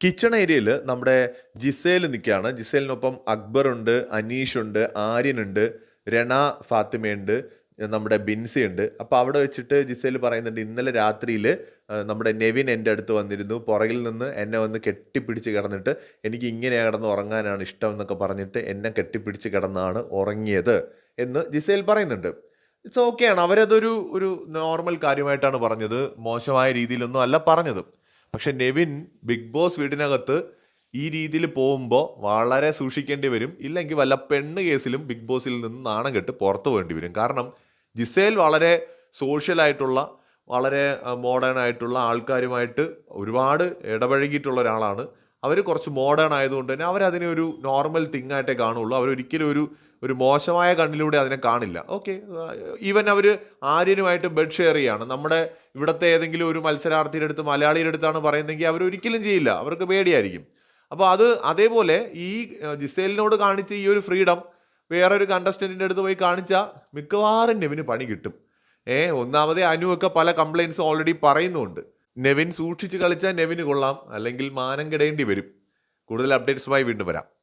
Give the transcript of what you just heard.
Kitchen ഏരിയയിൽ നമ്മുടെ Gizele നിൽക്കുകയാണ്. ജിസേലിനൊപ്പം അക്ബർ ഉണ്ട് അനീഷ് ഉണ്ട് ആര്യൻ ഉണ്ട് രണ ഫാത്തിമയുണ്ട് നമ്മുടെ ബിൻസി ഉണ്ട്. അപ്പോൾ അവിടെ വെച്ചിട്ട് ജിസേൽ പറയുന്നുണ്ട് ഇന്നലെ രാത്രിയിൽ നമ്മുടെ നെവിൻ എന്റെ അടുത്ത് വന്നിരുന്നു. പുറകിൽ നിന്ന് എന്നെ വന്ന് കെട്ടിപ്പിടിച്ച് കിടന്നിട്ട് എനിക്ക് ഇങ്ങനെ കിടന്ന് ഉറങ്ങാനാണ് ഇഷ്ടം എന്നൊക്കെ പറഞ്ഞിട്ട് എന്നെ കെട്ടിപ്പിടിച്ച് കിടന്നാണ് ഉറങ്ങിയത് എന്ന് ജിസേൽ പറയുന്നുണ്ട്. ഇറ്റ്സ് ഓക്കെയാണ് അവരതൊരു ഒരു നോർമൽ കാര്യമായിട്ടാണ് പറഞ്ഞത്. മോശമായ രീതിയിലൊന്നും അല്ല പറഞ്ഞത്. പക്ഷെ നെവിൻ ബിഗ് ബോസ് വീടിനകത്ത് ഈ രീതിയിൽ പോകുമ്പോൾ വളരെ സൂക്ഷിക്കേണ്ടി വരും. ഇല്ലെങ്കിൽ വല്ല പെണ്ണ് കേസിലും ബിഗ് ബോസിൽ നിന്ന് നാണം കെട്ട് പുറത്തു പോകേണ്ടി വരും. കാരണം ജിസേൽ വളരെ സോഷ്യലായിട്ടുള്ള വളരെ മോഡേൺ ആയിട്ടുള്ള ആൾക്കാരുമായിട്ട് ഒരുപാട് ഇടപഴകിയിട്ടുള്ള ഒരാളാണ്. അവർ കുറച്ച് മോഡേൺ ആയതുകൊണ്ട് തന്നെ അവരതിനെ ഒരു നോർമൽ തിങ് ആയിട്ടേ കാണുള്ളൂ. അവരൊരിക്കലും ഒരു ഒരു മോശമായ കണ്ണിലൂടെ അതിനെ കാണില്ല. ഓക്കെ ഈവൻ അവർ ആര്യനുമായിട്ട് ബെഡ് ഷെയർ ചെയ്യാണ് നമ്മുടെ ഇവിടുത്തെ ഏതെങ്കിലും ഒരു മത്സരാർത്ഥിയുടെ അടുത്ത് മലയാളിയുടെ അടുത്താണ് പറയുന്നതെങ്കിൽ അവർ ഒരിക്കലും ചെയ്യില്ല. അവർക്ക് പേടിയായിരിക്കും. അപ്പോൾ അത് അതേപോലെ ഈ ഏഹ്, ജിസേലിനോട് കാണിച്ച ഈ ഒരു ഫ്രീഡം വേറൊരു കണ്ടസ്റ്റന്റിന്റെ അടുത്ത് പോയി കാണിച്ചാൽ മിക്കവാറും നെവിന് പണി കിട്ടും. ഏ ഒന്നാമതേ അനുവൊക്കെ പല കംപ്ലയിൻസും ഓൾറെഡി പറയുന്നുണ്ട്. നെവിൻ സൂക്ഷിച്ച് കളിച്ചാൽ നെവിന് കൊള്ളാം. അല്ലെങ്കിൽ മാനം കിടേണ്ടി വരും. കൂടുതൽ അപ്ഡേറ്റ്സുമായി വീണ്ടും വരാം.